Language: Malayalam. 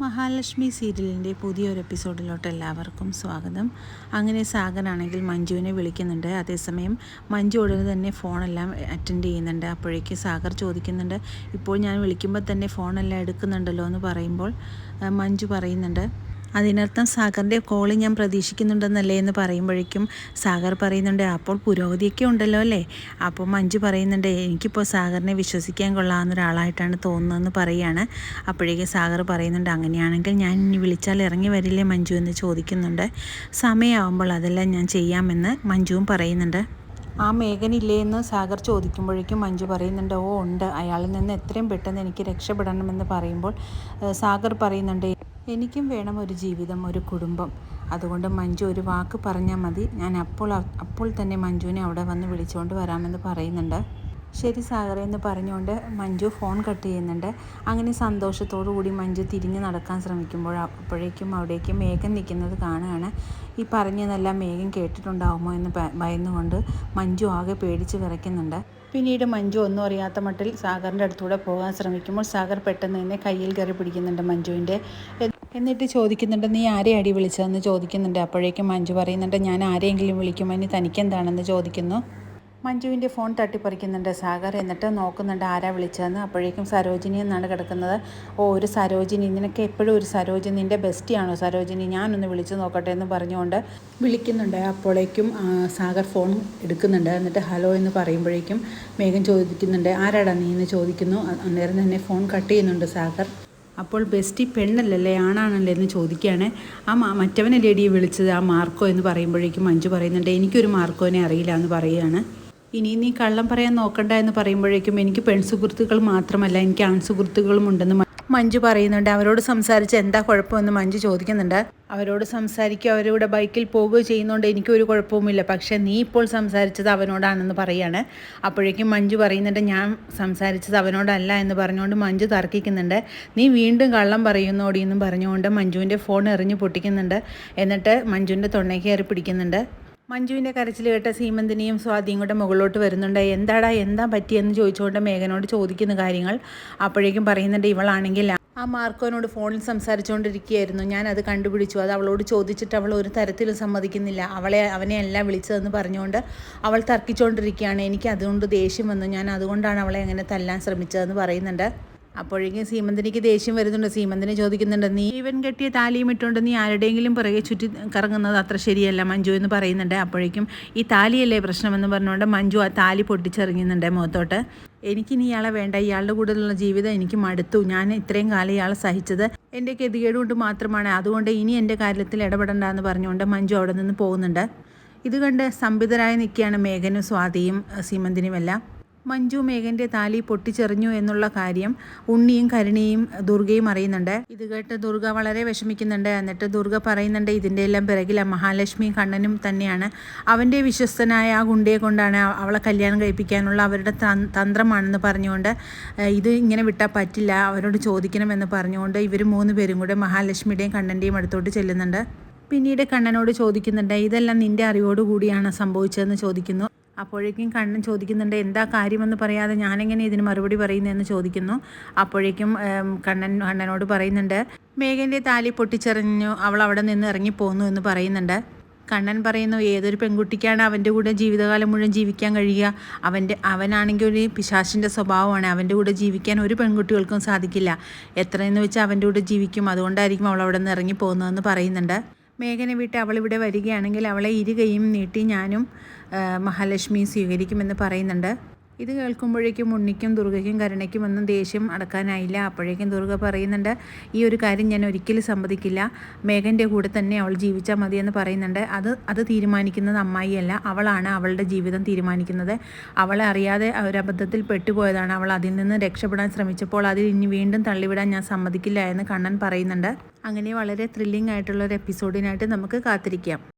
മഹാലക്ഷ്മി സീരിയലിന്റെ പുതിയൊരു എപ്പിസോഡിലോട്ട് എല്ലാവർക്കും സ്വാഗതം. അങ്ങനെ സാഗറാണെങ്കിൽ മഞ്ജുവിനെ വിളിക്കുന്നുണ്ട്. അതേസമയം മഞ്ജു ഉടനെ തന്നെ ഫോണെല്ലാം അറ്റൻഡ് ചെയ്യുന്നുണ്ട്. അപ്പോഴേക്ക് സാഗർ ചോദിക്കുന്നുണ്ട് ഇപ്പോൾ ഞാൻ വിളിക്കുമ്പോൾ തന്നെ ഫോണെല്ലാം എടുക്കുന്നുണ്ടല്ലോ? എന്ന് പറയുമ്പോൾ മഞ്ജു പറയുന്നുണ്ട് അതിനർത്ഥം സാഗറിന്റെ കോൾ ഞാൻ പ്രതീക്ഷിക്കുന്നുണ്ടെന്നല്ലേ എന്ന് പറയുമ്പോഴേക്കും സാഗർ പറയുന്നുണ്ട് അപ്പോൾ പുരോഗതിയൊക്കെ ഉണ്ടല്ലോ അല്ലേ? അപ്പോൾ മഞ്ജു പറയുന്നുണ്ട് എനിക്കിപ്പോൾ സാഗറിനെ വിശ്വസിക്കാൻ കൊള്ളാവുന്ന ഒരാളായിട്ടാണ് തോന്നുന്നതെന്ന് പറയുകയാണ് അപ്പോഴേക്കും സാഗർ പറയുന്നുണ്ട് അങ്ങനെയാണെങ്കിൽ ഞാൻ ഇനി വിളിച്ചാൽ ഇറങ്ങി വരില്ലേ മഞ്ജു? എന്ന് ചോദിക്കുന്നുണ്ട്. സമയമാകുമ്പോൾ അതെല്ലാം ഞാൻ ചെയ്യാമെന്ന് മഞ്ജുവും പറയുന്നുണ്ട്. ആ മേഘനില്ലേ? എന്ന് സാഗർ ചോദിക്കുമ്പോഴേക്കും മഞ്ജു പറയുന്നുണ്ട് ഓ ഉണ്ട്. അയാളിൽ നിന്ന് എത്രയും പെട്ടെന്ന് എനിക്ക് രക്ഷപ്പെടണമെന്ന് പറയുമ്പോൾ സാഗർ പറയുന്നുണ്ട് എനിക്കും വേണം ഒരു ജീവിതം ഒരു കുടുംബം. അതുകൊണ്ട് മഞ്ജു ഒരു വാക്ക് പറഞ്ഞാൽ മതി. ഞാൻ അപ്പോൾ അപ്പോൾ തന്നെ മഞ്ജുവിനെ അവിടെ വന്ന് വിളിച്ചുകൊണ്ട് വരാമെന്ന് പറയുന്നുണ്ട്. ശരി സാഗറേ എന്ന് പറഞ്ഞുകൊണ്ട് മഞ്ജു ഫോൺ കട്ട് ചെയ്യുന്നുണ്ട്. അങ്ങനെ സന്തോഷത്തോടു കൂടി മഞ്ജു തിരിഞ്ഞ് നടക്കാൻ ശ്രമിക്കുമ്പോൾ അപ്പോഴേക്കും അവിടേക്ക് മേഘം നിൽക്കുന്നത് കാണുകയാണ്. ഈ പറഞ്ഞതെല്ലാം മേഘം കേട്ടിട്ടുണ്ടാവുമോ എന്ന് ഭയന്നുകൊണ്ട് മഞ്ജു ആകെ പേടിച്ച് വിറയ്ക്കുന്നുണ്ട്. പിന്നീട് മഞ്ജു ഒന്നും അറിയാത്ത മട്ടിൽ സാഗറിന്റെ അടുത്തൂടെ പോകാൻ ശ്രമിക്കുമ്പോൾ സാഗർ പെട്ടെന്ന് തന്നെ കയ്യിൽ കയറി പിടിക്കുന്നുണ്ട് മഞ്ജുവിന്റെ. എന്നിട്ട് ചോദിക്കുന്നുണ്ട് നീ ആരെ അടി വിളിച്ചതെന്ന് ചോദിക്കുന്നുണ്ട്. അപ്പോഴേക്കും മഞ്ജു പറയുന്നുണ്ട് ഞാൻ ആരെയെങ്കിലും വിളിക്കുമ്പോൾ ഇനി തനിക്കെന്താണെന്ന് ചോദിക്കുന്നു. മഞ്ജുവിന്റെ ഫോൺ തട്ടിപ്പറിക്കുന്നുണ്ട്. സാഗർ എന്നിട്ട് നോക്കുന്നുണ്ട് ആരാ വിളിച്ചതെന്ന്. അപ്പോഴേക്കും സരോജിനി എന്നാണ് കിടക്കുന്നത്. ഓ ഒരു സരോജിനി. നിനക്ക് എപ്പോഴും ഒരു സരോജിനി. നിന്റെ ബെസ്റ്റിയാണോ സരോജിനി? ഞാനൊന്ന് വിളിച്ചു നോക്കട്ടെ എന്ന് പറഞ്ഞുകൊണ്ട് വിളിക്കുന്നുണ്ട്. അപ്പോഴേക്കും സാഗർ ഫോൺ എടുക്കുന്നുണ്ട്. എന്നിട്ട് ഹലോ എന്ന് പറയുമ്പോഴേക്കും മേഘം ചോദിക്കുന്നുണ്ട് ആരാടാ നീ? എന്ന് ചോദിക്കുന്നു. അന്നേരം തന്നെ ഫോൺ കട്ട് ചെയ്യുന്നുണ്ട് സാഗർ. അപ്പോൾ ബെസ്റ്റി പെണ്ണല്ലല്ലേ ആണാണല്ലേ എന്ന് ചോദിക്കുകയാണ്. ആ മാ മറ്റവനല്ലേ വിളിച്ചത്? ആ മാർക്കോ എന്ന് പറയുമ്പോഴേക്കും മഞ്ജു പറയുന്നുണ്ട് എനിക്കൊരു മാർക്കോനെ അറിയില്ല എന്ന് പറയുകയാണ്. ഇനി നീ കള്ളം പറയാൻ നോക്കണ്ട എന്ന് പറയുമ്പോഴേക്കും എനിക്ക് പെൺസുഹൃത്തുക്കൾ മാത്രമല്ല എനിക്ക് ആൺസുഹൃത്തുക്കളും ഉണ്ടെന്ന് മഞ്ജു പറയുന്നുണ്ട്. അവരോട് സംസാരിച്ച് എന്താ കുഴപ്പമെന്ന് മഞ്ജു ചോദിക്കുന്നുണ്ട്. അവരോട് സംസാരിക്കുക അവരിവിടെ ബൈക്കിൽ പോവുകയോ ചെയ്യുന്നതുകൊണ്ട് എനിക്കൊരു കുഴപ്പവുമില്ല. പക്ഷേ നീ ഇപ്പോൾ സംസാരിച്ചത് അവനോടാണെന്ന് പറയാണ്. അപ്പോഴേക്കും മഞ്ജു പറയുന്നുണ്ട് ഞാൻ സംസാരിച്ചത് അവനോടല്ല എന്ന് പറഞ്ഞുകൊണ്ട് മഞ്ജു തർക്കിക്കുന്നുണ്ട്. നീ വീണ്ടും കള്ളം പറയുന്നോടി എന്നും പറഞ്ഞുകൊണ്ട് മഞ്ജുവിന്റെ ഫോൺ എറിഞ്ഞ് പൊട്ടിക്കുന്നുണ്ട്. എന്നിട്ട് മഞ്ജുവിന്റെ തൊണ്ണയ്ക്ക് കയറി പിടിക്കുന്നുണ്ട്. മഞ്ജുവിന്റെ കരച്ചിൽ കേട്ട സീമന്തിനെയും സ്വാതിയും കൂടെ മുകളിലോട്ട് വരുന്നുണ്ട്. എന്താടാ എന്താ പറ്റിയെന്ന് ചോദിച്ചുകൊണ്ട് മേഘനോട് ചോദിക്കുന്ന കാര്യങ്ങൾ അപ്പോഴേക്കും പറയുന്നുണ്ട് ഇവളാണെങ്കിൽ ആ മാർക്കോനോട് ഫോണിൽ സംസാരിച്ചുകൊണ്ടിരിക്കുകയായിരുന്നു. ഞാൻ അത് കണ്ടുപിടിച്ചു. അത് അവളോട് ചോദിച്ചിട്ട് അവൾ ഒരു തരത്തിലും സമ്മതിക്കുന്നില്ല. അവളെ അവനെ അല്ല വിളിച്ചതെന്ന് പറഞ്ഞുകൊണ്ട് അവൾ തർക്കിച്ചുകൊണ്ടിരിക്കുകയാണ്. എനിക്ക് അതുകൊണ്ട് ദേഷ്യം വന്നു. ഞാൻ അതുകൊണ്ടാണ് അവളെ അങ്ങനെ തല്ലാൻ ശ്രമിച്ചതെന്ന് പറയുന്നുണ്ട്. അപ്പോഴേക്കും സീമന്തിനിക്ക് ദേഷ്യം വരുന്നുണ്ട്. സീമന്തിനെ ചോദിക്കുന്നുണ്ട് നീ ഇവൻ കെട്ടിയ താലിയും ഇട്ടുകൊണ്ട് നീ ആരുടെയെങ്കിലും പുറകെ ചുറ്റി കറങ്ങുന്നത് അത്ര ശരിയല്ല മഞ്ജു എന്ന് പറയുന്നുണ്ട്. അപ്പോഴേക്കും ഈ താലിയല്ലേ പ്രശ്നമെന്ന് പറഞ്ഞുകൊണ്ട് മഞ്ജു ആ താലി പൊട്ടിച്ചെറിയുന്നുണ്ട് മുഖത്തോട്ട്. എനിക്കിനി ഇയാളെ വേണ്ട. ഇയാളുടെ കൂടെയുള്ള ജീവിതം എനിക്ക് മടുത്തു. ഞാൻ ഇത്രയും കാലം ഇയാളെ സഹിച്ചത് എന്റെ ഗതികേട് കൊണ്ട് മാത്രമാണ്. അതുകൊണ്ട് ഇനി എന്റെ കാര്യത്തിൽ ഇടപെടണ്ട എന്ന് പറഞ്ഞുകൊണ്ട് മഞ്ജു അവിടെ നിന്ന് പോകുന്നുണ്ട്. ഇത് കണ്ട് സംബിതരായി നിൽക്കുകയാണ് മേഘനും സ്വാതിയും സീമന്തിനുമെല്ലാം. മഞ്ജു മേഘന്റെ താലി പൊട്ടിച്ചെറിഞ്ഞു എന്നുള്ള കാര്യം ഉണ്ണിയും കരുണിയും ദുർഗയും അറിയുന്നുണ്ട്. ഇത് കേട്ട് ദുർഗ വളരെ വിഷമിക്കുന്നുണ്ട്. എന്നിട്ട് ദുർഗ പറയുന്നുണ്ട് ഇതിന്റെ എല്ലാം പിറകിൽ മഹാലക്ഷ്മി കണ്ണനും തന്നെയാണ്. അവന്റെ വിശ്വസ്തനായ ആ ഗുണ്ടയെ കൊണ്ടാണ് അവളെ കല്യാണം കഴിപ്പിക്കാനുള്ള അവരുടെ തന്ത്രമാണെന്ന് പറഞ്ഞുകൊണ്ട് ഇത് ഇങ്ങനെ വിട്ടാൽ പറ്റില്ല. അവരോട് ചോദിക്കണമെന്ന് പറഞ്ഞുകൊണ്ട് ഇവർ മൂന്ന് പേരും കൂടെ മഹാലക്ഷ്മിയുടെയും കണ്ണന്റെയും അടുത്തോട്ട് ചെല്ലുന്നുണ്ട്. പിന്നീട് കണ്ണനോട് ചോദിക്കുന്നുണ്ട് ഇതെല്ലാം നിന്റെ അറിവോട് കൂടിയാണ് സംഭവിച്ചതെന്ന് ചോദിക്കുന്നു. അപ്പോഴേക്കും കണ്ണൻ ചോദിക്കുന്നുണ്ട് എന്താ കാര്യമെന്ന് പറയാതെ ഞാനെങ്ങനെ ഇതിന് മറുപടി പറയുന്നതെന്ന് ചോദിക്കുന്നു? അപ്പോഴേക്കും കണ്ണൻ കണ്ണനോട് പറയുന്നുണ്ട് മേഘന്റെ താലി പൊട്ടിച്ചെറിഞ്ഞു അവൾ അവിടെ നിന്ന് ഇറങ്ങിപ്പോന്നു എന്ന് പറയുന്നുണ്ട്. കണ്ണൻ പറയുന്നു ഏതൊരു പെൺകുട്ടിക്കാണ് അവന്റെ കൂടെ ജീവിതകാലം മുഴുവൻ ജീവിക്കാൻ കഴിയുക? അവന്റെ അവനാണെങ്കിൽ ഒരു പിശാശിന്റെ സ്വഭാവമാണ് അവന്റെ കൂടെ ജീവിക്കാൻ ഒരു പെൺകുട്ടികൾക്കും സാധിക്കില്ല. എത്രയെന്ന് വെച്ചാൽ അവന്റെ കൂടെ ജീവിക്കും അതുകൊണ്ടായിരിക്കും അവൾ അവിടെ നിന്ന് ഇറങ്ങി പോകുന്നതെന്ന് പറയുന്നുണ്ട്. മേഘനെ വിട്ട് അവളിവിടെ വരികയാണെങ്കിൽ അവളെ ഇരുകയും നീട്ടി ഞാനും മഹാലക്ഷ്മി സ്വീകരിക്കുമെന്ന് പറയുന്നുണ്ട്. ഇത് കേൾക്കുമ്പോഴേക്കും ഉണ്ണിക്കും ദുർഗയ്ക്കും കരുണയ്ക്കും ഒന്നും ദേഷ്യം അടക്കാനായില്ല. അപ്പോഴേക്കും ദുർഗ പറയുന്നുണ്ട് ഈ ഒരു കാര്യം ഞാൻ ഒരിക്കലും സമ്മതിക്കില്ല. മേഘന്റെ കൂടെ തന്നെ അവൾ ജീവിച്ചാൽ മതിയെന്ന് പറയുന്നുണ്ട്. അത് അത് തീരുമാനിക്കുന്നത് അമ്മായിയല്ല. അവളാണ് അവളുടെ ജീവിതം തീരുമാനിക്കുന്നത്. അവളെ അറിയാതെ ഒരബദ്ധത്തിൽ പെട്ടുപോയതാണ്. അവൾ അതിൽ നിന്ന് രക്ഷപ്പെടാൻ ശ്രമിച്ചപ്പോൾ അതിൽ ഇനി വീണ്ടും തള്ളിവിടാൻ ഞാൻ സമ്മതിക്കില്ല എന്ന് കണ്ണൻ പറയുന്നുണ്ട്. അങ്ങനെ വളരെ ത്രില്ലിംഗ് ആയിട്ടുള്ള ഒരു എപ്പിസോഡിനായിട്ട് നമുക്ക് കാത്തിരിക്കാം.